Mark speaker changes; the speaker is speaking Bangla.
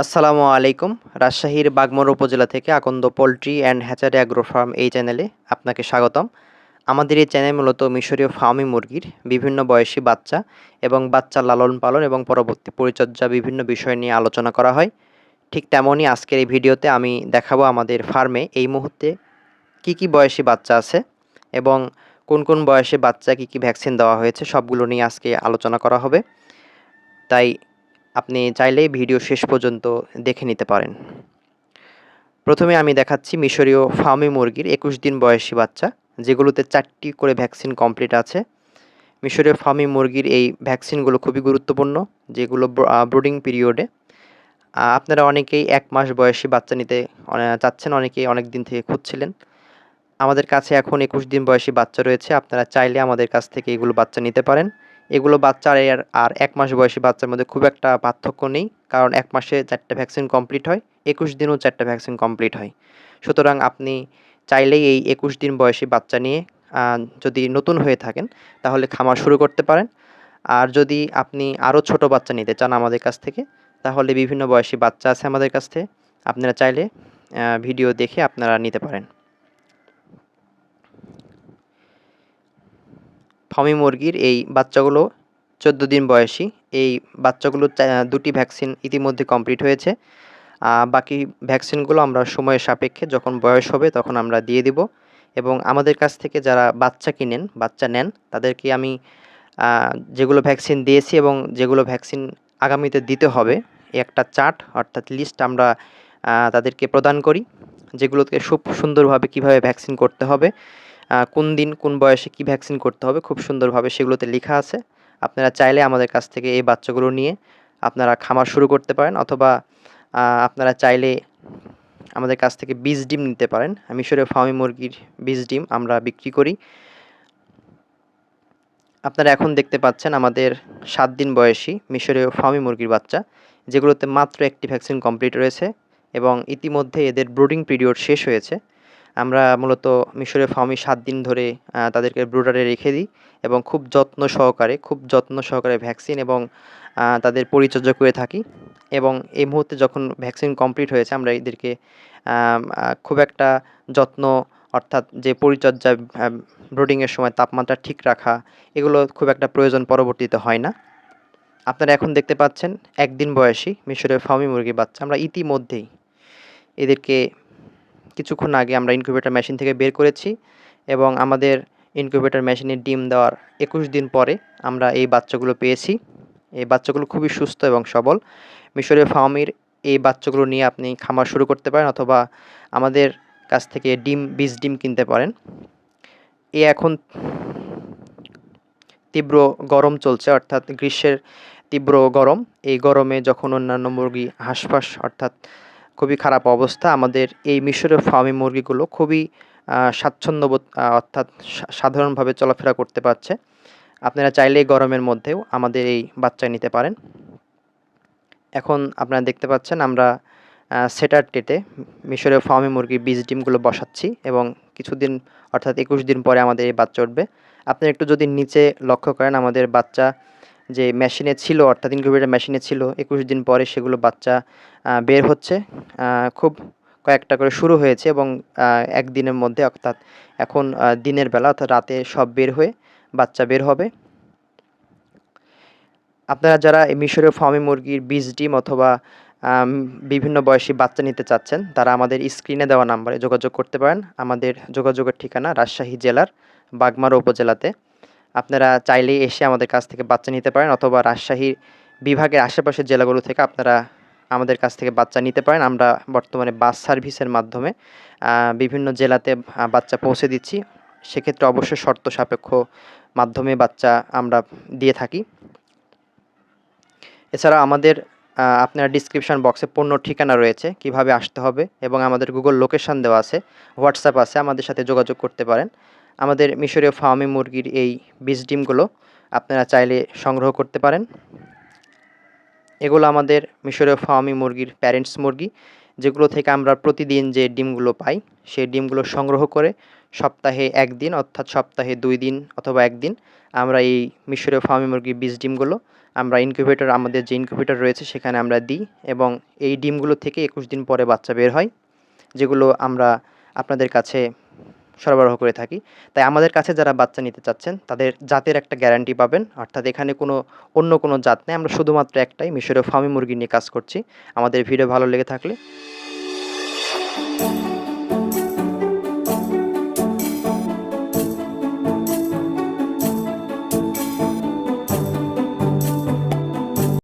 Speaker 1: আসসালামু আলাইকুম। রাজশাহীর বাগমারা উপজেলা থেকে Akanda poultry and hatchery agro farm এই চ্যানেলে আপনাকে স্বাগতম। আমাদের এই চ্যানেল মূলত মিশরীয় ফার্মি মুরগির, বিভিন্ন বয়সী বাচ্চা এবং বাচ্চা লালন পালন এবং পরবর্তী পরিচর্যা বিভিন্ন বিষয় নিয়ে আলোচনা করা হয়। ঠিক তেমনই আজকের এই ভিডিওতে আমি দেখাবো আমাদের ফার্মে এই মুহূর্তে কি কি বয়সী বাচ্চা আছে এবং কোন কোন বয়সে বাচ্চা কি কি ভ্যাকসিন দেওয়া হয়েছে, সবগুলো নিয়ে আজকে আলোচনা করা হবে। তাই আপনি চাইলেই ভিডিও শেষ পর্যন্ত দেখে নিতে পারেন। প্রথমে আমি দেখাচ্ছি মিশরীয় ফার্মি মুরগির একুশ দিন বয়সী বাচ্চা, যেগুলোতে চারটি করে ভ্যাকসিন কমপ্লিট আছে। মিশরীয় ফার্মি মুরগির এই ভ্যাকসিনগুলো খুবই গুরুত্বপূর্ণ, যেগুলো ব্রুডিং পিরিয়ডে। আপনারা অনেকেই এক মাস বয়সী বাচ্চা নিতে চাচ্ছেন, অনেকেই অনেক দিন থেকে খুঁজছিলেন। আমাদের কাছে এখন একুশ দিন বয়সী বাচ্চা রয়েছে, আপনারা চাইলে আমাদের কাছ থেকে এগুলো বাচ্চা নিতে পারেন। এগুলো বাচ্চার আর এক মাস বয়সী বাচ্চার মধ্যে খুব একটা পার্থক্য নেই, কারণ এক মাসে চারটে ভ্যাকসিন কমপ্লিট হয়, একুশ দিনও চারটে ভ্যাকসিন কমপ্লিট হয়। সুতরাং আপনি চাইলেই এই একুশ দিন বয়সী বাচ্চা নিয়ে যদি নতুন হয়ে থাকেন, তাহলে খামার শুরু করতে পারেন। আর যদি আপনি আরও ছোট বাচ্চা নিতে চান আমাদের কাছ থেকে, তাহলে বিভিন্ন বয়সী বাচ্চা আছে আমাদের কাছ থেকে, আপনারা চাইলে ভিডিও দেখে আপনারা নিতে পারেন। ফমি মুরগির এই বাচ্চাগুলো চোদ্দ দিন বয়সী। এই বাচ্চাগুলো দুটি ভ্যাকসিন ইতিমধ্যে কমপ্লিট হয়েছে। বাকি ভ্যাকসিনগুলো আমরা সময়ের সাপেক্ষে যখন বয়স হবে তখন আমরা দিয়ে দিব। এবং আমাদের কাছ থেকে যারা বাচ্চা কিনেন, বাচ্চা নেন, তাদেরকে আমি যেগুলো ভ্যাকসিন দিয়েছি এবং যেগুলো ভ্যাকসিন আগামীতে দিতে হবে একটা চার্ট অর্থাৎ লিস্ট আমরা তাদেরকে প্রদান করি, যেগুলোকে খুব সুন্দরভাবে কীভাবে ভ্যাকসিন করতে হবে। কোন দিন কোন বয়সে কি ভ্যাকসিন করতে হবে খুব সুন্দরভাবে সেগুলোতে লেখা আছে। আপনারা চাইলে আমাদের কাছ থেকে এই বাচ্চাগুলো নিয়ে আপনারা খামার শুরু করতে পারেন অথবা আপনারা চাইলে আমাদের কাছ থেকে বীজ ডিম নিতে পারেন। মিশরীয় ফার্মি মুরগির বীজ ডিম আমরা বিক্রি করি। আপনারা এখন দেখতে পাচ্ছেন আমাদের সাত দিন বয়সী মিশরীয় ফার্মি মুরগির বাচ্চা, যেগুলোতে মাত্র একটি ভ্যাকসিন কমপ্লিট রয়েছে এবং ইতিমধ্যে এদের ব্রুডিং পিরিয়ড শেষ হয়েছে। আমরা মূলত মিশরের ফার্মে সাত দিন ধরে তাদেরকে ব্রুডারে রেখে দিই এবং খুব যত্ন সহকারে, খুব যত্ন সহকারে ভ্যাকসিন এবং তাদের পরিচর্যা করে থাকি এবং এই মুহূর্তে যখন ভ্যাকসিন কমপ্লিট হয়েছে, আমরা এদেরকে খুব একটা যত্ন অর্থাৎ যে পরিচর্যা ব্রুডিংয়ের সময় তাপমাত্রা ঠিক রাখা, এগুলো খুব একটা প্রয়োজন পরবর্তীতে হয় না। আপনারা এখন দেখতে পাচ্ছেন, একদিন বয়সী মিশরের ফার্মি মুরগির বাচ্চা। আমরা ইতিমধ্যেই এদেরকে কিছুক্ষণ আগে আমরা ইনকিউবেটর মেশিন থেকে বের করেছি এবং আমাদের ইনকিউবেটর মেশিনে ডিম দেওয়ার একুশ দিন পরে আমরা এই বাচ্চাগুলো পেয়েছি। এই বাচ্চাগুলো খুবই সুস্থ এবং সবল। মিশরীয় ফার্মির এই বাচ্চাগুলো নিয়ে আপনি খামার শুরু করতে পারেন অথবা আমাদের কাছ থেকে ডিম, বীজ ডিম কিনতে পারেন। এ এখন তীব্র গরম চলছে, অর্থাৎ গ্রীষ্মের তীব্র গরম। এই গরমে যখন অন্যান্য মুরগি হাঁসফাঁস, অর্থাৎ খুবই খারাপ অবস্থা। আমাদের এই মিশরের ফার্মি মুরগিগুলো খুবই স্বাচ্ছন্দ্যবোধ অর্থাৎ সাধারণভাবে চলাফেরা করতে পারছে। আপনারা চাইলে গরমের মধ্যেও আমাদের এই বাচ্চা নিতে পারেন। এখন আপনারা দেখতে পাচ্ছেন আমরা সেটার টেতে মিশরের ফার্মি মুরগির বীজ ডিমগুলো বসাচ্ছি এবং কিছুদিন, অর্থাৎ একুশ দিন পরে আমাদের এই বাচ্চা উঠবে। আপনি একটু যদি নিচে লক্ষ্য করেন আমাদের বাচ্চা যে মেশিনে ছিল, অর্থাৎ ইনকিউবেটর মেশিনে ছিল, একুশ দিন পরে সেগুলো বাচ্চা বের হচ্ছে। খুব কয়েকটা করে শুরু হয়েছে এবং একদিনের মধ্যে অর্থাৎ এখন দিনের বেলা, অর্থাৎ রাতে সব বের হয়ে বাচ্চা বের হবে। আপনারা যারা মিশরীয় ফার্মি মুরগির বীজ, ডিম অথবা বিভিন্ন বয়সী বাচ্চা নিতে চাচ্ছেন, তারা আমাদের স্ক্রিনে দেওয়া নাম্বারে যোগাযোগ করতে পারেন। আমাদের যোগাযোগের ঠিকানা রাজশাহী জেলার বাগমারা উপজেলাতে। আপনারা চাইলেই এসে আমাদের কাছ থেকে বাচ্চা নিতে পারেন অথবা রাজশাহী বিভাগের আশেপাশের জেলাগুলো থেকে আপনারা আমাদের কাছ থেকে বাচ্চা নিতে পারেন। আমরা বর্তমানে বাস সার্ভিসের মাধ্যমে বিভিন্ন জেলাতে বাচ্চা পৌঁছে দিচ্ছি। সেক্ষেত্রে অবশ্যই শর্ত সাপেক্ষ মাধ্যমে বাচ্চা আমরা দিয়ে থাকি। এছাড়া আমাদের আপনার ডিসক্রিপশান বক্সে পণ্য ঠিকানা রয়েছে, কীভাবে আসতে হবে এবং আমাদের গুগল লোকেশান দেওয়া আছে হোয়াটসঅ্যাপ আছে, আমাদের সাথে যোগাযোগ করতে পারেন। আমাদের মিশরীয় ফার্মি মুরগির এই বীজ ডিমগুলো আপনারা চাইলে সংগ্রহ করতে পারেন। এগুলো আমাদের মিশরীয় ফার্মি মুরগির প্যারেন্টস মুরগি, যেগুলো থেকে আমরা প্রতিদিন যে ডিমগুলো পাই, সেই ডিমগুলো সংগ্রহ করে সপ্তাহে একদিন, অর্থাৎ সপ্তাহে দুই দিন অথবা একদিন আমরা এই মিশরীয় ফার্মি মুরগির বীজ ডিমগুলো আমরা ইনকিউবেটর, আমাদের যে ইনকিউবেটর রয়েছে সেখানে আমরা দিই এবং এই ডিমগুলো থেকে একুশ দিন পরে বাচ্চা বের হয়, যেগুলো আমরা আপনাদের কাছে সরবরাহ করে থাকি। তাই আমাদের কাছে যারা বাচ্চা নিতে চাচ্ছেন, তাদের জাতের একটা গ্যারান্টি পাবেন। অর্থাৎ এখানে কোনো, অন্য কোনো জাত নেই। আমরা শুধুমাত্র একটাই, মিশরীয় ফার্মি মুরগি নিয়ে কাজ করছি। আমাদের ভিডিও ভালো লেগে থাকলে